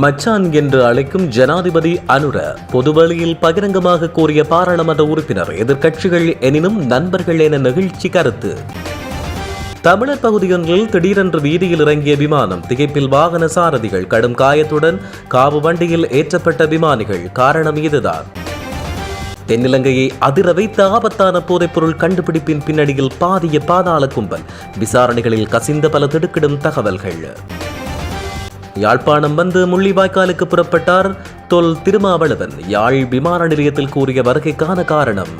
மச்சான் என்று அழைக்கும் ஜனாதிபதி அனுர பொதுவழியில் பகிரங்கமாக கூறிய பாராளுமன்ற உறுப்பினர் எதிர்க்கட்சிகள் எனினும் நண்பர்கள் என நெகிழ்ச்சி கருத்து. தமிழர் பகுதியொன்றில் திடீரென்று வீதியில் இறங்கிய விமானம் திகைப்பில் வாகன சாரதிகள் கடும் காயத்துடன் காவு வண்டியில் ஏற்றப்பட்ட விமானிகள் காரணம் இதுதான். தென்னிலங்கையை அதிர வைத்த ஆபத்தான போதைப்பொருள் கண்டுபிடிப்பின் பின்னணியில் பாதிய பாதாள கும்பல் விசாரணைகளில் கசிந்த பல திடுக்கிடும் தகவல்கள். யாழ்ப்பாணம் வந்து முள்ளிவாய்க்காலுக்கு புறப்பட்டார். தொல் திருமாவளவன் யாழ் விமான நிலையத்தில் கூறிய வருகைக்கான காரணம்.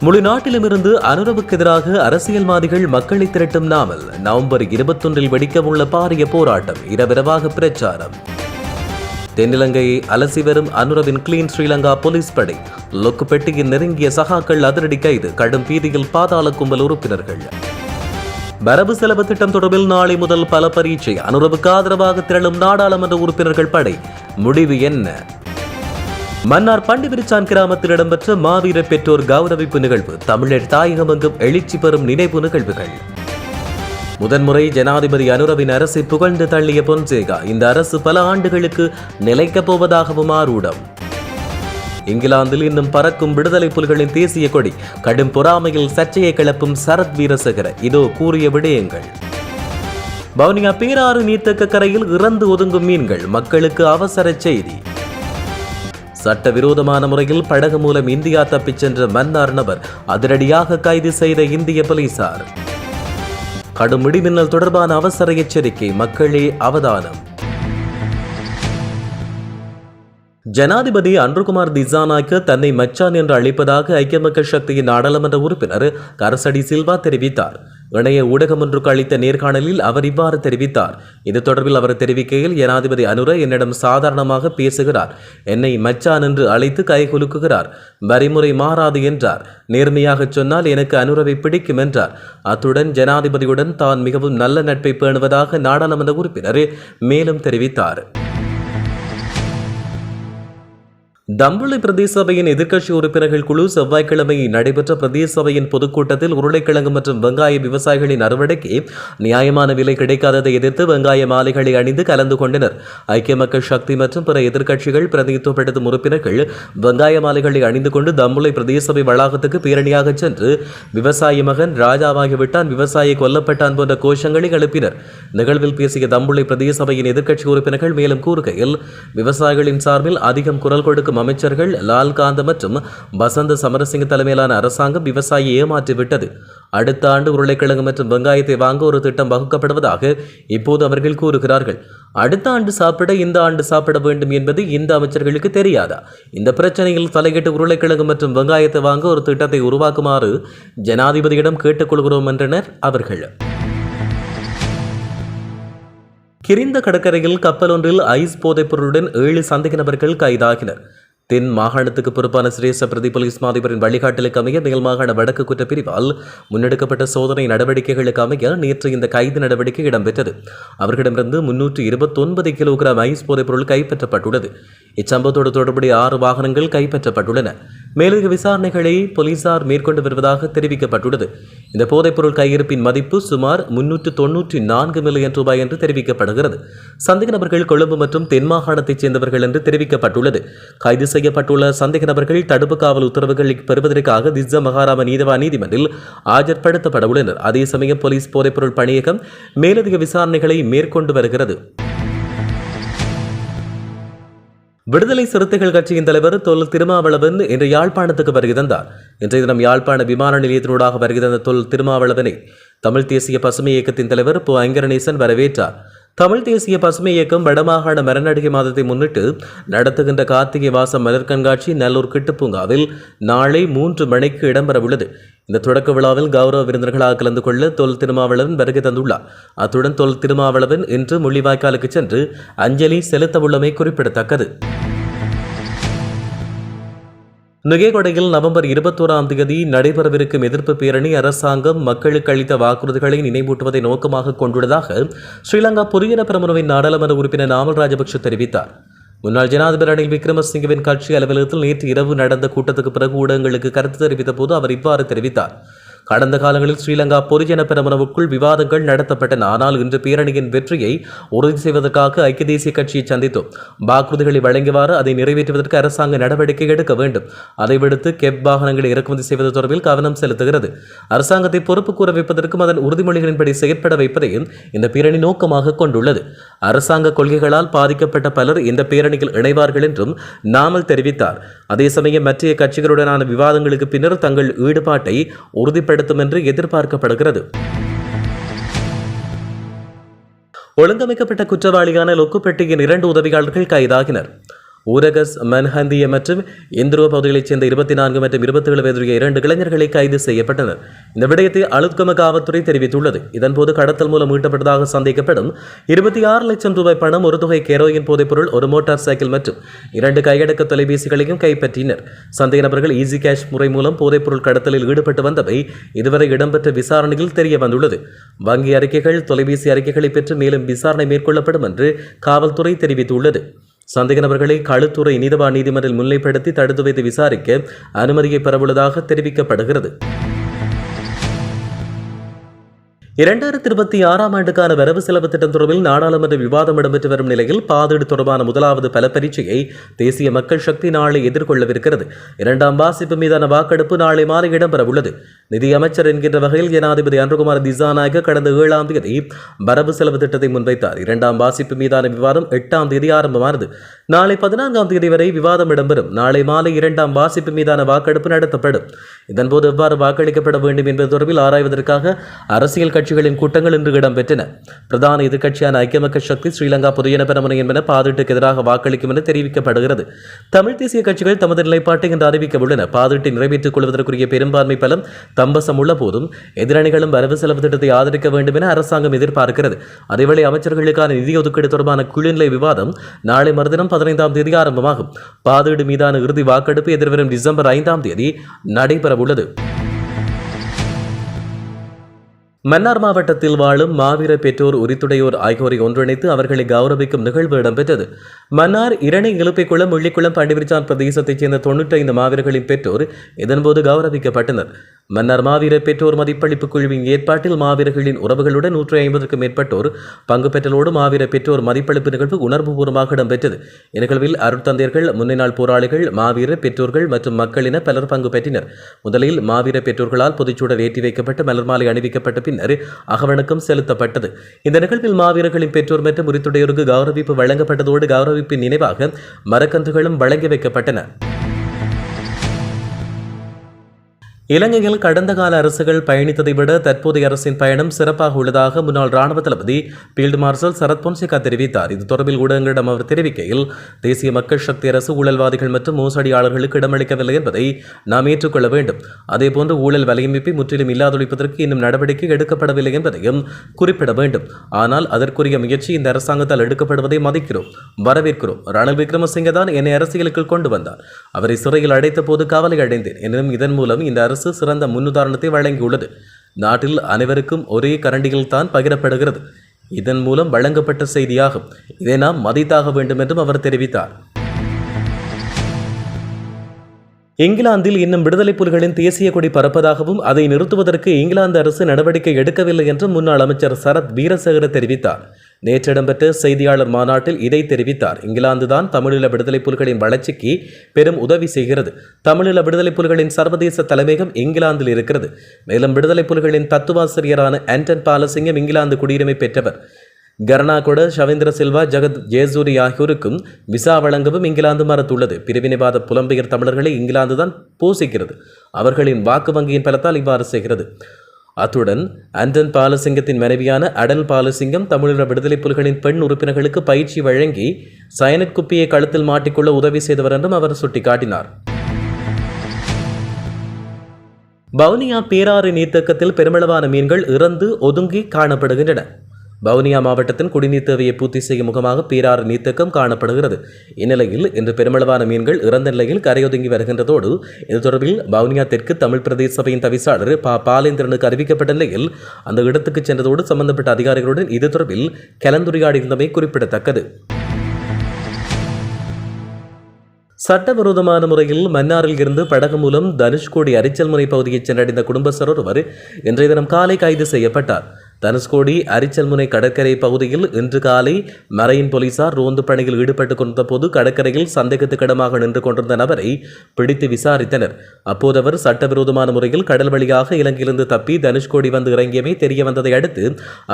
முழு நாட்டிலுமிருந்து அனுரவுக்கு எதிராக அரசியல்வாதிகள் மக்களை திரட்டும் நாமல் நவம்பர் இருபத்தொன்றில் வெடிக்கவுள்ள பாரிய போராட்டம் இரவிரவாக பிரச்சாரம். தென்னிலங்கையை அலசி வரும் அனுரவின் கிளீன் ஸ்ரீலங்கா போலீஸ் படை லொக்கு பெட்டியின் நெருங்கிய சகாக்கள் அதிரடி கைது கடும் பீதியில் பாதாள கும்பல் உறுப்பினர்கள். வரவு செலவு திட்டம் தொடர்பில் நாளை முதல் பல பரீட்சை அனுரவுக்கு ஆதரவாக திரளும் நாடாளுமன்ற உறுப்பினர்கள் படை. முடிவு என்ன? மன்னார் பண்டிபிரிச்சான் கிராமத்தில் இடம்பெற்ற மாவீர பெற்றோர் கௌரவிப்பு நிகழ்வு தமிழர் தாயகமெங்கும் எழுச்சி பெறும் நினைவு நிகழ்வுகள். முதன்முறை ஜனாதிபதி அனுரவின் அரசை புகழ்ந்து தள்ளிய பொன்சேகா இந்த அரசு பல ஆண்டுகளுக்கு நிலைக்கப் போவதாகவும் ஆரூடம். இங்கிலாந்தில் இன்னும் பறக்கும் விடுதலை புலிகளின் தேசிய கொடி கடும் பொறாமையில் சர்ச்சையை கிளப்பும் சரத் வீரசேகர. இதோ கூறிய விடயங்கள். பவுனியா பேராறு நீர்த்தக்க கரையில் இறந்து ஒதுங்கும் மீன்கள் மக்களுக்கு அவசர செய்தி. சட்டவிரோதமான முறையில் படகு மூலம் இந்தியா தப்பிச் சென்ற மன்னார் நபர் அதிரடியாக கைது செய்த இந்திய போலீசார். கடும் இடிமின்னல் தொடர்பான அவசர எச்சரிக்கை மக்களே அவதானம். ஜனாதிபதி அன்றுகுமார் திசானாக்கு தன்னை மச்சான் என்று அழைப்பதாக ஐக்கிய மக்கள் சக்தியின் நாடாளுமன்ற உறுப்பினர் கரசடி சில்வா தெரிவித்தார். இணைய ஊடகம் ஒன்றுக்கு அளித்த நேர்காணலில் அவர் இவ்வாறு தெரிவித்தார். இது தொடர்பில் அவர் தெரிவிக்கையில் ஜனாதிபதி அனுர என்னிடம் சாதாரணமாக பேசுகிறார். என்னை மச்சான் என்று அழைத்து கைகுலுக்குகிறார் வரிமுறை மாறாது என்றார். நேர்மையாக சொன்னால் எனக்கு அனுரவை பிடிக்கும் என்றார். அத்துடன் ஜனாதிபதியுடன் தான் மிகவும் நல்ல நட்பை பேணுவதாக நாடாளுமன்ற உறுப்பினர் மேலும் தெரிவித்தார். தம்புளை பிரதேச சபையின் எதிர்க்கட்சி உறுப்பினர்கள் குழு செவ்வாய்க்கிழமை நடைபெற்ற பிரதேச சபையின் பொதுக்கூட்டத்தில் உருளைக்கிழங்கு மற்றும் வெங்காய விவசாயிகளின் அறுவடைக்கு நியாயமான விலை கிடைக்காததை எதிர்த்து வெங்காய மாலைகளை அணிந்து கலந்து கொண்டனர். ஐக்கிய மக்கள் சக்தி மற்றும் பிற எதிர்க்கட்சிகள் பிரதிநிதித்துவப்படுத்தும் உறுப்பினர்கள் வெங்காய மாலைகளை அணிந்து கொண்டு தம்புளை பிரதேச சபை வளாகத்துக்கு பேரணியாக சென்று விவசாயி மகன் ராஜாவாகிவிட்டான் விவசாயி கொல்லப்பட்டான் போன்ற கோஷங்களை எழுப்பினர். நிகழ்வில் பேசிய தம்புளை பிரதேச சபையின் எதிர்க்கட்சி உறுப்பினர்கள் மேலும் கூறுகையில் விவசாயிகளின் சார்பில் அதிகம் குரல் கொடுக்கும் அமைச்சர்கள் லால்காந்த மற்றும் வசந்த சமரசிங்க தலைமையிலான அரசாங்கம் விவசாயியை ஏமாற்றிவிட்டது. அடுத்த ஆண்டு உருளைக்கிழங்கு மற்றும் வெங்காயத்தை வாங்க ஒரு திட்டம் வகுக்கப்படுவதாக இப்போது அவர்கள் கூறுகிறார்கள். அடுத்த ஆண்டு சாப்பிட இந்த ஆண்டு சாப்பிட வேண்டும் என்பது இந்த அமைச்சர்களுக்கு தெரியாதா? இந்த பிரச்சனையில் தலையிட்டு உருளைக்கிழங்கு மற்றும் வெங்காயத்தை வாங்க ஒரு திட்டத்தை உருவாக்குமாறு ஜனாதிபதியிடம் கேட்டுக்கொள்கிறோம் என்றனர் அவர்கள். கிரிந்த கடற்கரையில் கப்பல் ஒன்றில் ஐஸ் போதைப்பொருளுடன் ஏழு சந்தேக நபர்கள் கைதாகினர். தென் மாகாணத்துக்கு பொறுப்பான சிரேச பிரதி போலீஸ் மாதிபரின் வழிகாட்டலுக்கு அமைய மேல் மாகாண வடக்கு குற்றப்பிரிவால் முன்னெடுக்கப்பட்ட சோதனை நடவடிக்கைகளுக்கு அமைய நேற்று இந்த கைது நடவடிக்கை இடம்பெற்றது. அவர்களிடமிருந்து முன்னூற்று இருபத்தொன்பது கிலோகிராம் ஐஸ் போதைப்பொருள் கைப்பற்றப்பட்டுள்ளது. இச்சம்பவத்தோடு தொடர்புடைய ஆறு வாகனங்கள் கைப்பற்றப்பட்டுள்ளன. மேலதிக விசாரணைகளை போலீசார் மேற்கொண்டு வருவதாக தெரிவிக்கப்பட்டுள்ளது. இந்த போதைப்பொருள் கையிருப்பின் மதிப்பு சுமார் முன்னூற்று தொன்னூற்றி நான்கு மில்லியன் ரூபாய் என்று தெரிவிக்கப்படுகிறது. சந்தேக நபர்கள் கொழும்பு மற்றும் தென் மாகாணத்தைச் சேர்ந்தவர்கள் என்று தெரிவிக்கப்பட்டுள்ளது. கைது செய்யப்பட்டுள்ள சந்தேக நபர்கள் தடுப்பு காவல் உத்தரவுகளை பெறுவதற்காக திஸ்ஸ மகாராம நீதவா நீதிமன்றில் ஆஜர்படுத்தப்பட உள்ளனர். அதே சமயம் போலீஸ் போதைப்பொருள் பணியகம் மேலதிக விசாரணைகளை மேற்கொண்டு வருகிறது. விடுதலை சிறுத்தைகள் கட்சியின் தலைவர் தொல் திருமாவளவன் இன்று யாழ்ப்பாணத்துக்கு வருகை தந்தார். இன்றைய தினம் யாழ்ப்பாண விமான நிலையத்தினூடாக வருகை தந்த தொல் திருமாவளவனை தமிழ் தேசிய பசுமை இயக்கத்தின் தலைவர் பு ஐங்கரணேசன் வரவேற்றார். தமிழ் தேசிய பசுமை இயக்கம் வடமாகாண மரநடிகை மாதத்தை முன்னிட்டு நடத்துகின்ற கார்த்திகை வாசம் மலர் கண்காட்சி நல்லூர் கிட்டுப்பூங்காவில் நாளை மூன்று மணிக்கு இடம்பெறவுள்ளது. இந்த தொடக்க விழாவில் கௌரவ விருந்தினர்களாக கலந்து கொள்ள தொல் திருமாவளவன் வருகை தந்துள்ளார். அத்துடன் தொல் திருமாவளவன் இன்று முள்ளிவாய்க்காலுக்கு சென்று அஞ்சலி செலுத்தவுள்ளமை குறிப்பிடத்தக்கது. நுகேகொடையில் நவம்பர் இருபத்தோராம் தேதி நடைபெறவிருக்கும் எதிர்ப்பு பேரணி அரசாங்கம் மக்களுக்கு அளித்த வாக்குறுதிகளை நினைவூட்டுவதை நோக்கமாக கொண்டுள்ளதாக ஸ்ரீலங்கா பொறியியல பிரமுனவின் நாடாளுமன்ற உறுப்பினர் நாமல் ராஜபக்ஷ தெரிவித்தார். முன்னாள் ஜனாதிபதி ரணில் விக்ரமசிங்கவின் கட்சி அலுவலகத்தில் நேற்று இரவு நடந்த கூட்டத்துக்கு பிறகு ஊடகங்களுக்கு கருத்து தெரிவித்த போது அவர் இவ்வாறு தெரிவித்தார். கடந்த காலங்களில் ஸ்ரீலங்கா பொதுஜன பெரமுனவுக்குள் விவாதங்கள் நடத்தப்பட்டன. ஆனால் இன்று பேரணியின் வெற்றியை உறுதி செய்வதற்காக ஐக்கிய தேசிய கட்சியை சந்தித்தோம். வாக்குறுதிகளை வழங்கியவாறு அதை நிறைவேற்றுவதற்கு அரசாங்க நடவடிக்கை எடுக்க வேண்டும். அதை விடுத்து கெப் வாகனங்களை இறக்குமதி செய்வது தொடர்பில் கவனம் செலுத்துகிறது. அரசாங்கத்தை பொறுப்பு கூற வைப்பதற்கும் அதன் உறுதிமொழிகளின்படி செயற்பட வைப்பதையும் இந்த பேரணி நோக்கமாக கொண்டுள்ளது. அரசாங்க கொள்கைகளால் பாதிக்கப்பட்ட பலர் இந்த பேரணியில் இணைவார்கள் என்றும் நாமல் தெரிவித்தார். அதே சமயம் மற்ற கட்சிகளுடனான விவாதங்களுக்கு பின்னர் தங்கள் ஈடுபாட்டை உறுதிப்படுத்தும் என்று எதிர்பார்க்கப்படுகிறது. ஒழுங்கமைக்கப்பட்ட குற்றவாளியான லொக்குப்பெட்டியின் இரண்டு உதவியாளர்கள் கைதாகினர். ஊரகஸ் மன்ஹந்திய மற்றும் இந்திரோ பகுதிகளைச் சேர்ந்த இருபத்தி நான்கு மற்றும் இருபத்தி ஏழு வயதுடைய இரண்டு இளைஞர்களை கைது செய்யப்பட்டனர். இந்த விடயத்தை அழுத்கம காவல்துறை தெரிவித்துள்ளது. இதன்போது கடத்தல் மூலம் மீட்டப்பட்டதாக சந்தேகப்படும் இருபத்தி ஆறு லட்சம் ரூபாய் பணம் ஒரு தொகை கேரோயின் போதைப்பொருள் ஒரு மோட்டார் சைக்கிள் மற்றும் இரண்டு கையடக்க தொலைபேசிகளையும் கைப்பற்றினர். சந்தேக நபர்கள் ஈஸி கேஷ் முறை மூலம் போதைப்பொருள் கடத்தலில் ஈடுபட்டு வந்தவை இதுவரை இடம்பெற்ற விசாரணையில் தெரிய வந்துள்ளது வங்கி அறிக்கைகள் தொலைபேசி அறிக்கைகளை பெற்று மேலும் விசாரணை மேற்கொள்ளப்படும் என்று காவல்துறை தெரிவித்துள்ளது. சந்தேக நபர்களை களுத்துறை நீதவான் நீதிமன்றில் முன்னிலைப்படுத்தி தடுத்து வைத்து விசாரிக்க அனுமதியை பெறவுள்ளதாக தெரிவிக்கப்படுகிறது. இரண்டாயிரத்தி இருபத்தி ஆறாம் ஆண்டுக்கான வரவு செலவு திட்டம் தொடர்பில் நாடாளுமன்ற விவாதம் இடம்பெற்று வரும் நிலையில் பாதீடு தொடர்பான முதலாவது பல பரீட்சையை தேசிய மக்கள் சக்தி நாளை எதிர்கொள்ளவிருக்கிறது. இரண்டாம் வாசிப்பு மீதான வாக்கெடுப்பு நாளை மாலை இடம்பெறவுள்ளது. நிதியமைச்சர் என்கின்ற வகையில் ஜனாதிபதி அன்றுகுமார் திசாநாயக கடந்த ஏழாம் தேதி வரவு செலவு திட்டத்தை முன்வைத்தார். இரண்டாம் வாசிப்பு மீதான விவாதம் எட்டாம் தேதி ஆரம்பமானது. நாளை பதினான்காம் தேதி வரை விவாதம் இடம்பெறும். நாளை மாலை இரண்டாம் வாசிப்பு மீதான வாக்கெடுப்பு நடத்தப்படும். இதன்போது எவ்வாறு வாக்களிக்கப்பட வேண்டும் என்பது தொடர்பில் ஆராய்வதற்காக அரசியல் கட்சி கட்சிகளின் கூட்டங்கள் இன்று இடம்பெற்றன. பிரதான எதிர்க்கட்சியான ஐக்கிய மக்கள் சக்தி ஸ்ரீலங்கா பொதுஜன பெரமுனை என்பன பாதிட்டுக்கு எதிராக வாக்களிக்கும் என தெரிவிக்கப்படுகிறது. தமிழ் தேசிய கட்சிகள் தமது நிலைப்பாட்டை இன்று அறிவிக்க உள்ளன பாதிட்டை நிறைவேற்றிக் கொள்வதற்குரிய பெரும்பான்மை பலம் தம்பசம் உள்ள போதும் எதிரணிகளும் வரவு செலவு திட்டத்தை ஆதரிக்க வேண்டும் என அரசாங்கம் எதிர்பார்க்கிறது. அதேவேளை அமைச்சர்களுக்கான நிதி ஒதுக்கீடு தொடர்பான குழுநிலை விவாதம் நாளை மறுதினம் பதினைந்தாம் தேதி ஆரம்பமாகும். பாதீடு மீதான இறுதி வாக்கெடுப்பு எதிர்வரும் டிசம்பர் ஐந்தாம் தேதி நடைபெறவுள்ளது. மன்னார் மாவட்டத்தில் வாழும் மாவீர பெற்றோர் உரித்துடையோர் ஆகியோரை ஒன்றிணைத்து அவர்களை கௌரவிக்கும் நிகழ்வு இடம்பெற்றது. மன்னார் இரணை இலுப்பைக்குளம் முள்ளிக்குளம் பண்டிவிரிச்சான் பிரதேசத்தைச் சேர்ந்த தொன்னூற்றைந்து மாவீரர்களின் பெற்றோர் இதன்போது கௌரவிக்கப்பட்டனர். மன்னர் மாவீர பெற்றோர் மதிப்பளிப்பு குழுவின் ஏற்பாட்டில் மாவீரர்களின் உறவுகளுடன் நூற்றி ஐம்பதுக்கும் மேற்பட்டோர் பங்கு பெற்றலோடு மாவீர பெற்றோர் மதிப்பளிப்பு நிகழ்வு உணர்வுபூர்வமாக இடம்பெற்றது. இந்நிகழ்வில் அருட்தந்தையர்கள் முன்னினாள் போராளிகள் மாவீர பெற்றோர்கள் மற்றும் மக்களின பலர் பங்கு பெற்றினர். முதலில் மாவீர பெற்றோர்களால் பொதுச்சூடல் ஏற்றி வைக்கப்பட்டு மலர் மாலை அணிவிக்கப்பட்ட பின்னர் அகவணக்கம் செலுத்தப்பட்டது. இந்த நிகழ்வில் மாவீரர்களின் பெற்றோர் மற்றும் உரித்துடையோருக்கு கௌரவிப்பு வழங்கப்பட்டதோடு கௌரவிப்பின் நினைவாக மரக்கன்றுகளும் வழங்கி வைக்கப்பட்டன. இலங்கையில் கடந்த கால அரசுகள் பயணித்ததை விட தற்போதைய அரசின் பயணம் சிறப்பாக உள்ளதாக முன்னாள் ராணுவ தளபதி பீல்டு மார்ஷல் சரத் பொன்சேகா தெரிவித்தார். இது தொடர்பில் ஊடகங்களிடம் அவர் தெரிவிக்கையில் தேசிய மக்கள் சக்தி அரசு ஊழல்வாதிகள் மற்றும் மோசடியாளர்களுக்கு இடமளிக்கவில்லை என்பதை நாம் ஏற்றுக்கொள்ள வேண்டும். அதேபோன்று ஊழல் வலையமைப்பை முற்றிலும் இல்லாதொழிப்பதற்கு இன்னும் நடவடிக்கை எடுக்கப்படவில்லை என்பதையும் குறிப்பிட வேண்டும். ஆனால் அதற்குரிய முயற்சி இந்த அரசாங்கத்தால் எடுக்கப்படுவதை மதிக்கிறோம் வரவேற்கிறோம். ரணில் விக்ரமசிங்க தான் என்னை அரசியலுக்குள் கொண்டு வந்தார். அவரை சிறையில் அடைத்த போது கவலை அடைந்தேன். எனினும் இதன் மூலம் இந்த அரசு அரசு சிறந்த முன்னுதாரணத்தை வழங்கியுள்ளது. நாட்டில் அனைவருக்கும் ஒரே கரண்டியில் தான் பகிரப்படுகிறது. இதன் மூலம் வழங்கப்பட்ட செய்தியாகும். இதை நாம் மதித்தாக வேண்டும் என்றும் அவர் தெரிவித்தார். இங்கிலாந்தில் இன்னும் விடுதலை புலிகளின் தேசிய கொடி பறப்பதாகவும் அதை நிறுத்துவதற்கு இங்கிலாந்து அரசு நடவடிக்கை எடுக்கவில்லை என்றும் முன்னாள் அமைச்சர் சரத் வீரசேகர தெரிவித்தார். நேற்று இடம்பெற்ற செய்தியாளர் மாநாட்டில் இதை தெரிவித்தார். இங்கிலாந்து தான் தமிழீழ விடுதலை புலிகளின் வளர்ச்சிக்கு பெரும் உதவி செய்கிறது. தமிழீழ விடுதலை புலிகளின் சர்வதேச தலைமையகம் இங்கிலாந்தில் இருக்கிறது. மேலும் விடுதலை புலிகளின் தத்துவாசிரியரான ஆண்டன் பாலசிங்கம் இங்கிலாந்து குடியுரிமை பெற்றவர். கர்ணாகொட ஷவேந்திர சில்வா ஜெகத் ஜேசூரி ஆகியோருக்கும் விசா வழங்கவும் இங்கிலாந்து மறுத்துள்ளது. பிரிவினைவாத புலம்பெயர் தமிழர்களை இங்கிலாந்து தான் போசிக்கிறது. அவர்களின் வாக்கு வங்கியின் பலத்தால் இவ்வாறு செய்கிறது. அத்துடன் அந்தன் பாலசிங்கத்தின் மனைவியான அடல் பாலசிங்கம் தமிழக விடுதலை புலிகளின் பெண் உறுப்பினர்களுக்கு பயிற்சி வழங்கி சயனட் குப்பியை கழுத்தில் மாட்டிக்கொள்ள உதவி செய்தவர் என்றும் அவர் சுட்டிக்காட்டினார். வவுனியா பேராறு நீர்த்தக்கத்தில் பெருமளவான மீன்கள் இறந்து ஒதுங்கி காணப்படுகின்றன. வவுனியா மாவட்டத்தின் குடிநீர் தேவையை பூர்த்தி செய்யும் முகமாக பேராறு நீர்த்தக்கம் காணப்படுகிறது. இந்நிலையில் இன்று பெருமளவான மீன்கள் இறந்த நிலையில் கரையொதுங்கி வருகின்றதோடு இது தொடர்பில் வவுனியா தெற்கு தமிழ் பிரதேச சபையின் தவிசாளர் பா பாலேந்திரனுக்கு அறிவிக்கப்பட்ட நிலையில் அந்த இடத்துக்கு சென்றதோடு சம்பந்தப்பட்ட அதிகாரிகளுடன் இது தொடர்பில் கலந்துரையாடியிருந்தமை குறிப்பிடத்தக்கது. சட்டவிரோதமான முறையில் மன்னாரில் இருந்து படகு மூலம் தனுஷ்கோடி அரிச்சல்முனை பகுதியை சென்றடைந்த குடும்பஸ்தர் ஒருவர் இன்றைய தினம் காலை கைது செய்யப்பட்டார். தனுஷ்கோடி அரிச்சல்முனை கடற்கரை பகுதியில் இன்று காலை மரையின் போலீசார் ரோந்து பணியில் ஈடுபட்டுக் கொண்ட போது கடற்கரையில் சந்தேகத்துக்கிடமாக நின்று கொண்டிருந்த நபரை பிடித்து விசாரித்தனர். அப்போது அவர் சட்டவிரோதமான முறையில் கடல் வழியாக இலங்கையிலிருந்து தப்பி தனுஷ்கோடி வந்து இறங்கியமை தெரிய வந்ததை அடுத்து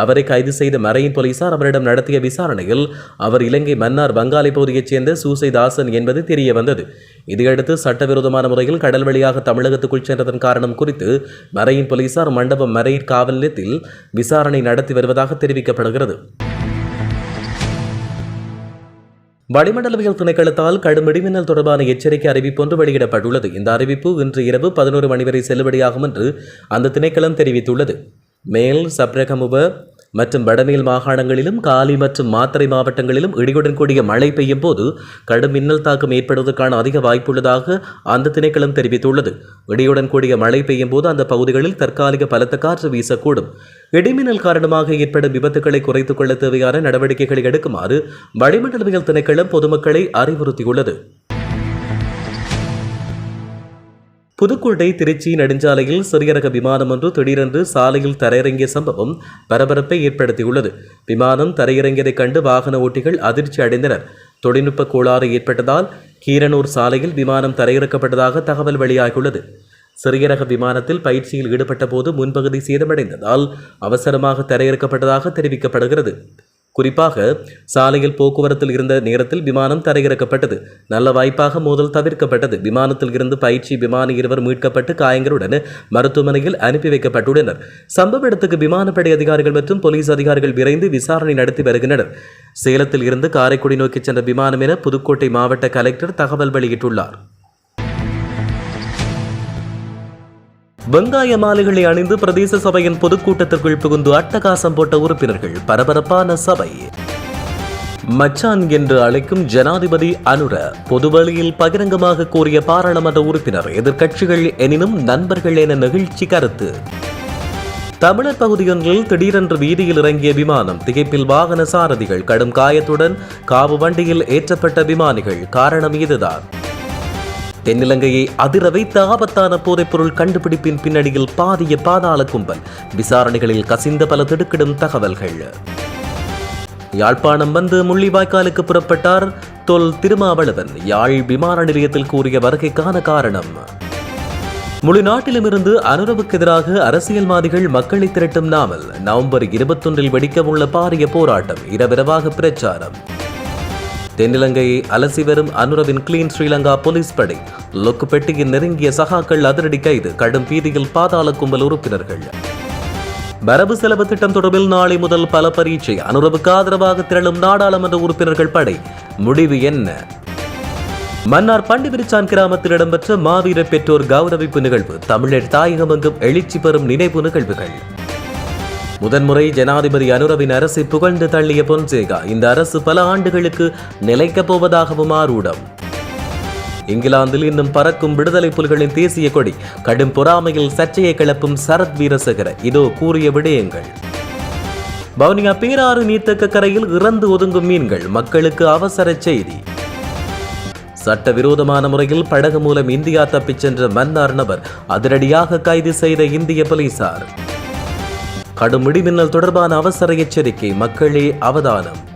அவரை கைது செய்த மரையின் போலீசார் அவரிடம் நடத்திய விசாரணையில் அவர் இலங்கை மன்னார் வங்காளி பகுதியைச் சேர்ந்த சூசை தாசன் என்பது தெரிய வந்தது இதையடுத்து சட்டவிரோதமான முறையில் கடல் வழியாக தமிழகத்துக்குள் சென்றதன் காரணம் குறித்து மரையின் போலீசார் மண்டபம் மரையின் காவல் நிலையத்தில் விசாரணை நடத்தி வருவதாக தெரிவிக்கப்படுகிறது. வளிமண்டலவியல் திணைக்களத்தால் கடும் இடிமின்னல் தொடர்பான எச்சரிக்கை அறிவிப்பு ஒன்று வெளியிடப்பட்டுள்ளது. இந்த அறிவிப்பு இன்று இரவு பதினோரு மணி வரை செல்லுபடியாகும் என்று அந்த திணைக்களம் தெரிவித்துள்ளது. மேல் சப்ரகமுவ மற்றும் வடமேல் மாகாணங்களிலும் காலி மற்றும் மாத்தறை மாவட்டங்களிலும் இடியுடன் கூடிய மழை பெய்யும் போது கடும் மின்னல் தாக்கம் ஏற்படுவதற்கான அதிக வாய்ப்புள்ளதாக அந்த திணைக்களம் தெரிவித்துள்ளது. இடியுடன் கூடிய மழை பெய்யும் போது அந்த பகுதிகளில் தற்காலிக பலத்த காற்று வீசக்கூடும். இடிமின்னல் காரணமாக ஏற்படும் விபத்துக்களை குறைத்துக் கொள்ள தேவையான நடவடிக்கைகளை எடுக்குமாறு வளிமண்டலவியல் திணைக்களம் பொதுமக்களை அறிவுறுத்தியுள்ளது. புதுக்கோட்டை திருச்சி நெடுஞ்சாலையில் சிறிய ரக விமானம் ஒன்று திடீரென்று சாலையில் தரையிறங்கிய சம்பவம் பரபரப்பை ஏற்படுத்தியுள்ளது. விமானம் தரையிறங்கியதைக் கண்டு வாகன ஓட்டிகள் அதிர்ச்சி அடைந்தனர். தொழில்நுட்ப கோளாறு ஏற்பட்டதால் கீரனூர் சாலையில் விமானம் தரையிறக்கப்பட்டதாக தகவல் வெளியாகியுள்ளது. சிறிய ரக விமானத்தில் பயிற்சியில் ஈடுபட்ட போது முன்பகுதி சேதமடைந்ததால் அவசரமாக தரையிறக்கப்பட்டதாக தெரிவிக்கப்படுகிறது. குறிப்பாக சாலையில் போக்குவரத்தில் இருந்த நேரத்தில் விமானம் தரையிறக்கப்பட்டது. நல்ல வாய்ப்பாக மோதல் தவிர்க்கப்பட்டது. விமானத்தில் இருந்து பயிற்சி விமானி இருவர் மீட்கப்பட்டு காயங்களுடன் மருத்துவமனையில் அனுப்பி வைக்கப்பட்டுள்ளனர். சம்பவ இடத்துக்கு விமானப்படை அதிகாரிகள் மற்றும் போலீஸ் அதிகாரிகள் விரைந்து விசாரணை நடத்தி வருகின்றனர். சேலத்தில் இருந்து காரைக்குடி நோக்கி சென்ற விமானம் என புதுக்கோட்டை மாவட்ட கலெக்டர் தகவல் வெளியிட்டுள்ளார். வெங்காய மாலைகளை அணிந்து பிரதேச சபையின் பொதுக்கூட்டத்திற்குள் புகுந்து அட்டகாசம் போட்ட உறுப்பினர்கள் பரபரப்பான சபை. மச்சான் என்று அழைக்கும் ஜனாதிபதி அனுர பொதுவெளியில் பகிரங்கமாக கூறிய பாராளுமன்ற உறுப்பினர் எதிர்க்கட்சிகள் எனினும் நண்பர்கள் என நெகிழ்ச்சி கருத்து. தமிழர் பகுதியொன்றில் திடீரென்று வீதியில் இறங்கிய விமானம் திகைப்பில் வாகன சாரதிகள் கடும் காயத்துடன் காவு வண்டியில் ஏற்றப்பட்ட விமானிகள் காரணம் இதுதான். தென்னிலங்கையை அதிர வைத்த ஆபத்தான போதைப்பொருள் கண்டுபிடிப்பின் பின்னணியில் பாதிய பாதாள கும்பல். விசாரணைகளில் கசிந்த பல திடுக்கிடும் தகவல்கள். யாழ்ப்பாணம் வந்து முள்ளிவாய்க்காலுக்கு புறப்பட்டார் தொல் திருமாவளவன். யாழ் விமான நிலையத்தில் கூறிய வருகைக்கான காரணம். முழு நாட்டிலுமிருந்து அனுரவுக்கு எதிராக அரசியல்வாதிகள் மக்களை திரட்டும் நாமல் நவம்பர் இருபத்தொன்றில் வெடிக்கவுள்ள பாரிய போராட்டம். இரவிரவாக பிரச்சாரம். தென்னிலங்கையை அலசி வரும் அனுரவின் கிளீன் ஸ்ரீலங்கா போலீஸ் படை. லொக்கு பெட்டியின் நெருங்கிய சகாக்கள் அதிரடி கைது. கடும் பீதியில் பாதாள கும்பல் உறுப்பினர்கள். வரவு செலவு திட்டம் தொடர்பில் நாளை முதல் பல பரீட்சை. அனுரவுக்கு ஆதரவாக திரளும் நாடாளுமன்ற உறுப்பினர்கள் படை. முடிவு என்ன? மன்னார் பண்டிவிரிச்சான் கிராமத்தில் இடம்பெற்ற மாவீர பெற்றோர் கௌரவிப்பு நிகழ்வு. தமிழர் தாயகமெங்கும் எழுச்சி பெறும் நினைவு நிகழ்வுகள். முதன்முறை ஜனாதிபதி அனுரவின் அரசை புகழ்ந்து தள்ளிய பொன்சேகா இந்த அரசு பல ஆண்டுகளுக்கு நிலைக்கப் போவதாகவும் ஆரூடம். இங்கிலாந்தில் இன்னும் பறக்கும் விடுதலை புலிகளின் தேசிய கொடி கடும் பொறாமையில் சர்ச்சையை கிளப்பும் சரத் வீரசேகர. இதோ கூறிய விடயங்கள். பவுனியா பேராறு நீர்த்தக்க கரையில் இறந்து ஒதுங்கும் மீன்கள் மக்களுக்கு அவசர செய்தி. சட்டவிரோதமான முறையில் படகு மூலம் இந்தியா தப்பிச் சென்ற மன்னார் நபர் அதிரடியாக கைது செய்த இந்திய போலீசார். கடும் இடிமின்னல் தொடர்பான அவசர எச்சரிக்கை மக்களே அவதானம்.